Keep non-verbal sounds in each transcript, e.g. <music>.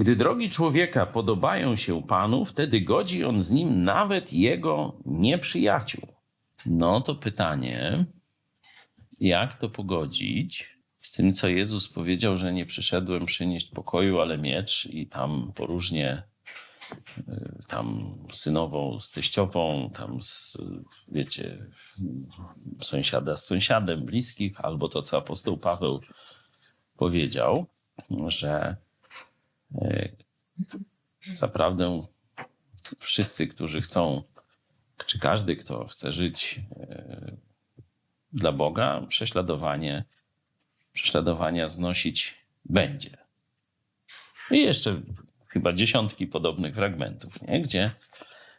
Gdy drogi człowieka podobają się Panu, wtedy godzi on z nim nawet jego nieprzyjaciół. No to pytanie, jak to pogodzić z tym, co Jezus powiedział, że nie przyszedłem przynieść pokoju, ale miecz i tam poróżnie y, tam synową z teściową, tam z, wiecie, sąsiada z sąsiadem, bliskich, albo to, co apostoł Paweł powiedział, że zaprawdę wszyscy, którzy chcą, czy każdy, kto chce żyć y, dla Boga, prześladowanie, prześladowania znosić będzie. I jeszcze chyba dziesiątki podobnych fragmentów, nie? gdzie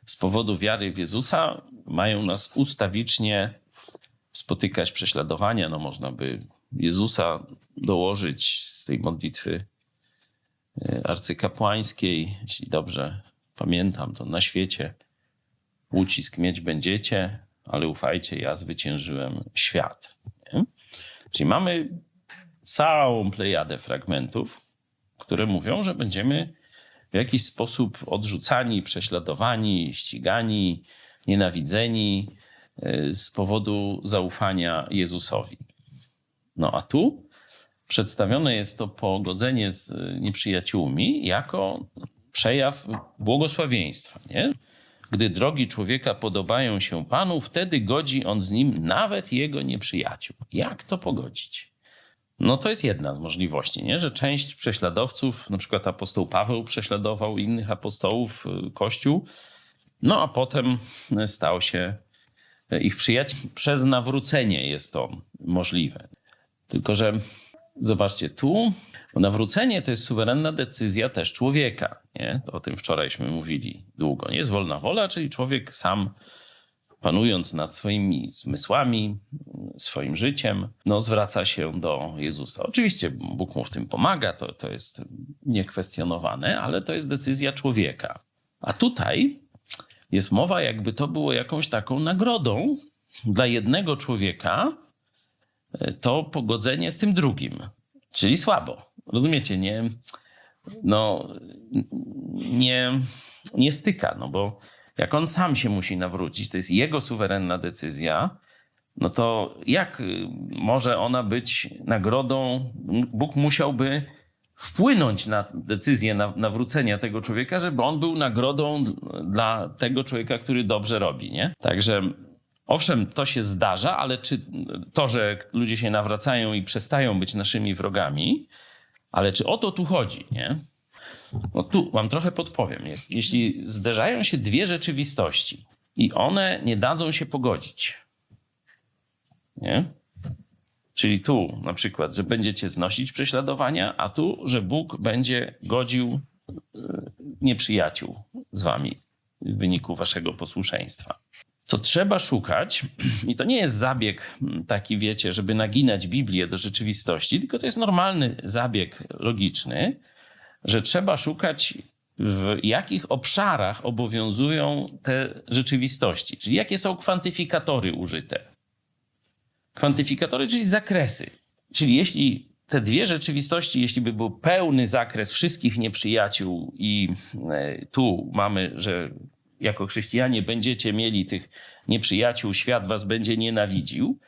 z powodu wiary w Jezusa mają nas ustawicznie spotykać prześladowania. No można by Jezusa dołożyć z tej modlitwy e, arcykapłańskiej, jeśli dobrze pamiętam, to na świecie ucisk mieć będziecie, ale ufajcie, ja zwyciężyłem świat. Nie? Czyli mamy całą plejadę fragmentów, które mówią, że będziemy w jakiś sposób odrzucani, prześladowani, ścigani, nienawidzeni y, z powodu zaufania Jezusowi. No a tu przedstawione jest to pogodzenie z nieprzyjaciółmi jako przejaw błogosławieństwa. Nie? Gdy drogi człowieka podobają się Panu, wtedy godzi on z nim nawet jego nieprzyjaciół. Jak to pogodzić? No to jest jedna z możliwości, nie? że część prześladowców, na przykład apostoł Paweł prześladował innych apostołów, y, Kościół, no a potem stał się ich przyjacielem. Przez nawrócenie jest to możliwe. Tylko, że zobaczcie, tu nawrócenie to jest suwerenna decyzja też człowieka. Nie? O tym wczorajśmy mówili długo. Nie jest wolna wola, czyli człowiek sam panując nad swoimi zmysłami, swoim życiem, no, zwraca się do Jezusa. Oczywiście Bóg mu w tym pomaga, to, to jest niekwestionowane, ale to jest decyzja człowieka. A tutaj jest mowa, jakby to było jakąś taką nagrodą dla jednego człowieka, to pogodzenie z tym drugim. Czyli słabo. Rozumiecie, nie, no, nie, nie styka, no bo jak on sam się musi nawrócić, to jest jego suwerenna decyzja, no to jak może ona być nagrodą? Bóg musiałby wpłynąć na decyzję nawrócenia tego człowieka, żeby on był nagrodą dla tego człowieka, który dobrze robi, nie? Także owszem, to się zdarza, ale czy to, że ludzie się nawracają i przestają być naszymi wrogami, ale czy o to tu chodzi, nie? No tu wam trochę podpowiem. Jeśli zderzają się dwie rzeczywistości i one nie dadzą się pogodzić, nie? Czyli tu na przykład, że będziecie znosić prześladowania, a tu, że Bóg będzie godził e, nieprzyjaciół z wami w wyniku waszego posłuszeństwa. To trzeba szukać, <clears throat> i to nie jest zabieg taki, wiecie, żeby naginać Biblię do rzeczywistości, tylko to jest normalny zabieg logiczny, że trzeba szukać, w jakich obszarach obowiązują te rzeczywistości, czyli jakie są kwantyfikatory użyte. Kwantyfikatory, czyli zakresy. Czyli jeśli te dwie rzeczywistości, jeśli by był pełny zakres wszystkich nieprzyjaciół, i e, tu mamy, że jako chrześcijanie będziecie mieli tych nieprzyjaciół, świat was będzie nienawidził,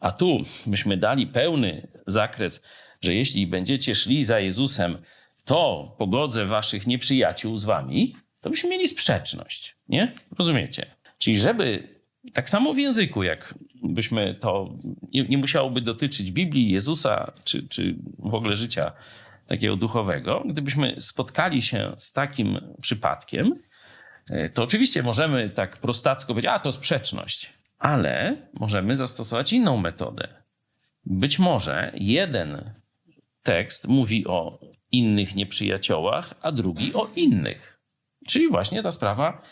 a tu myśmy dali pełny zakres, że jeśli będziecie szli za Jezusem, to pogodzę waszych nieprzyjaciół z wami, to byśmy mieli sprzeczność. Nie? Rozumiecie? Czyli żeby tak samo w języku, jak byśmy to nie, nie musiałoby dotyczyć Biblii, Jezusa, czy, czy w ogóle życia takiego duchowego, gdybyśmy spotkali się z takim przypadkiem, to oczywiście możemy tak prostacko powiedzieć, a to sprzeczność, ale możemy zastosować inną metodę. Być może jeden tekst mówi o innych nieprzyjaciołach, a drugi o innych. Czyli właśnie ta sprawa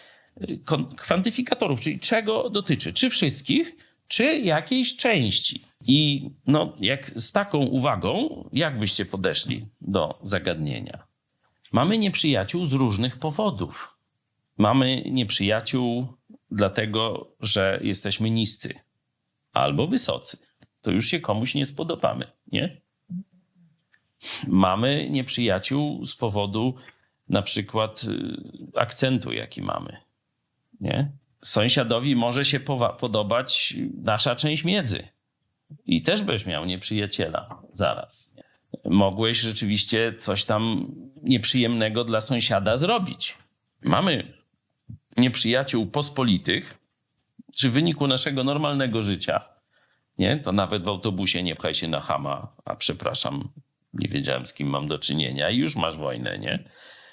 y, kwantyfikatorów, czyli czego dotyczy, czy wszystkich, czy jakiejś części. I no, jak z taką uwagą, jak byście podeszli do zagadnienia? Mamy nieprzyjaciół z różnych powodów. Mamy nieprzyjaciół dlatego, że jesteśmy niscy albo wysocy. To już się komuś nie spodobamy, nie? Mamy nieprzyjaciół z powodu na przykład y, akcentu, jaki mamy. Nie? Sąsiadowi może się podobać nasza część miedzy. I też byś miał nieprzyjaciela zaraz. Mogłeś rzeczywiście coś tam nieprzyjemnego dla sąsiada zrobić. Mamy nieprzyjaciół pospolitych, czy w wyniku naszego normalnego życia, nie? to nawet w autobusie nie pchaj się na chama, a przepraszam, nie wiedziałem z kim mam do czynienia i już masz wojnę, nie?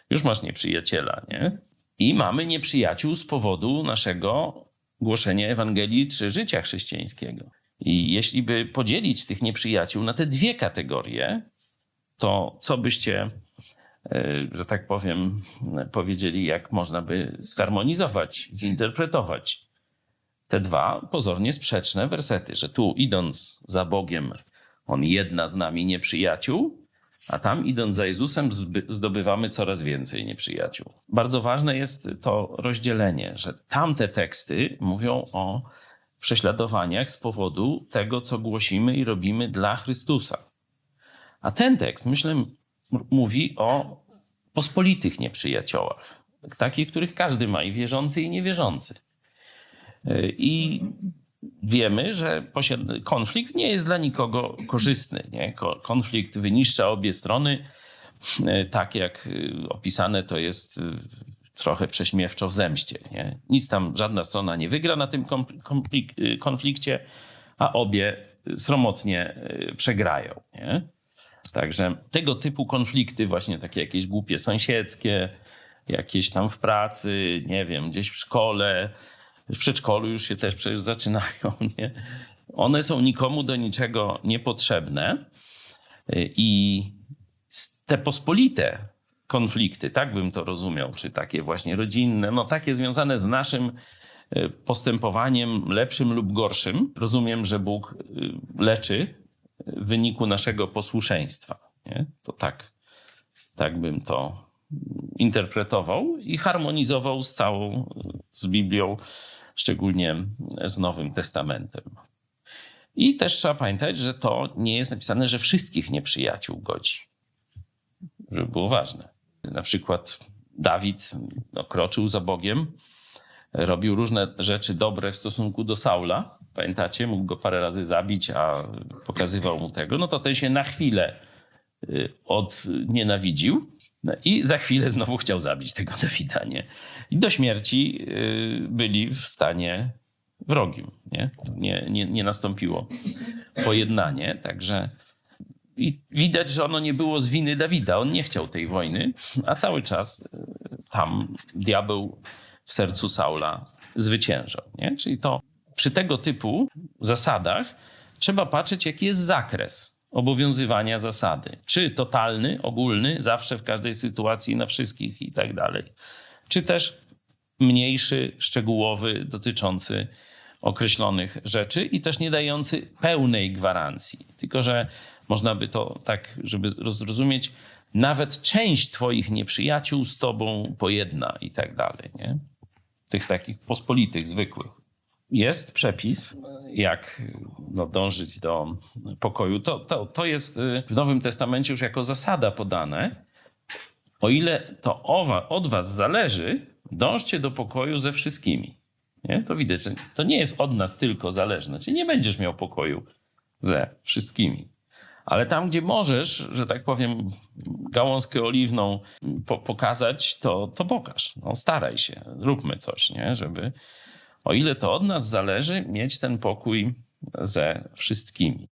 Już masz nieprzyjaciela, nie? I mamy nieprzyjaciół z powodu naszego głoszenia Ewangelii czy życia chrześcijańskiego. I jeśli by podzielić tych nieprzyjaciół na te dwie kategorie, to co byście, że tak powiem, powiedzieli, jak można by zharmonizować, zinterpretować te dwa pozornie sprzeczne wersety, że tu idąc za Bogiem, on jedna z nami nieprzyjaciół, a tam idąc za Jezusem zdobywamy coraz więcej nieprzyjaciół. Bardzo ważne jest to rozdzielenie, że tamte teksty mówią o prześladowaniach z powodu tego, co głosimy i robimy dla Chrystusa. A ten tekst, myślę, mówi o pospolitych nieprzyjaciołach, takich, których każdy ma, i wierzący, i niewierzący. I wiemy, że konflikt nie jest dla nikogo korzystny. Nie? Ko- Konflikt wyniszcza obie strony. E, Tak jak y, opisane to jest y, trochę prześmiewczo w zemście. Nie? Nic tam, żadna strona nie wygra na tym y, konflikcie, a obie sromotnie y, przegrają. Nie? Także tego typu konflikty, właśnie takie jakieś głupie sąsiedzkie, jakieś tam w pracy, nie wiem, gdzieś w szkole, w przedszkolu już się też przecież zaczynają, <laughs> nie? One są nikomu do niczego niepotrzebne Y, i te pospolite konflikty, tak bym to rozumiał, czy takie właśnie rodzinne, no takie związane z naszym y, postępowaniem lepszym lub gorszym. Rozumiem, że Bóg y, leczy wyniku naszego posłuszeństwa. Nie? To tak, tak bym to interpretował i harmonizował z całą, z Biblią, szczególnie z Nowym Testamentem. I też trzeba pamiętać, że to nie jest napisane, że wszystkich nieprzyjaciół godzi. Żeby było ważne. Na przykład Dawid no, kroczył za Bogiem, robił różne rzeczy dobre w stosunku do Saula. Pamiętacie, mógł go parę razy zabić, a pokazywał mu tego. No to ten się na chwilę y, odnienawidził no i za chwilę znowu chciał zabić tego <laughs> Dawida. Nie? I do śmierci y, byli w stanie wrogim. Nie, nie, nie, nie nastąpiło pojednanie, także i widać, że ono nie było z winy Dawida. On nie chciał tej wojny, a cały czas y, tam diabeł w sercu Saula zwyciężał. Nie? Czyli to przy tego typu zasadach trzeba patrzeć, jaki jest zakres obowiązywania zasady. Czy totalny, ogólny, zawsze w każdej sytuacji, na wszystkich i tak dalej. Czy też mniejszy, szczegółowy, dotyczący określonych rzeczy i też nie dający pełnej gwarancji. Tylko, że można by to tak, żeby zrozumieć, nawet część twoich nieprzyjaciół z tobą pojedna i tak dalej. Nie? Tych takich pospolitych, zwykłych. Jest przepis, jak no, dążyć do pokoju. To, to, to jest y, w Nowym Testamencie już jako zasada podane. O ile to owa, od was zależy, dążcie do pokoju ze wszystkimi. Nie? To widać, to nie jest od nas tylko zależne. Czyli nie będziesz miał pokoju ze wszystkimi. Ale tam, gdzie możesz, że tak powiem, gałązkę oliwną po pokazać, to, to pokaż. No, staraj się, róbmy coś, nie? żeby o ile to od nas zależy, mieć ten pokój ze wszystkimi.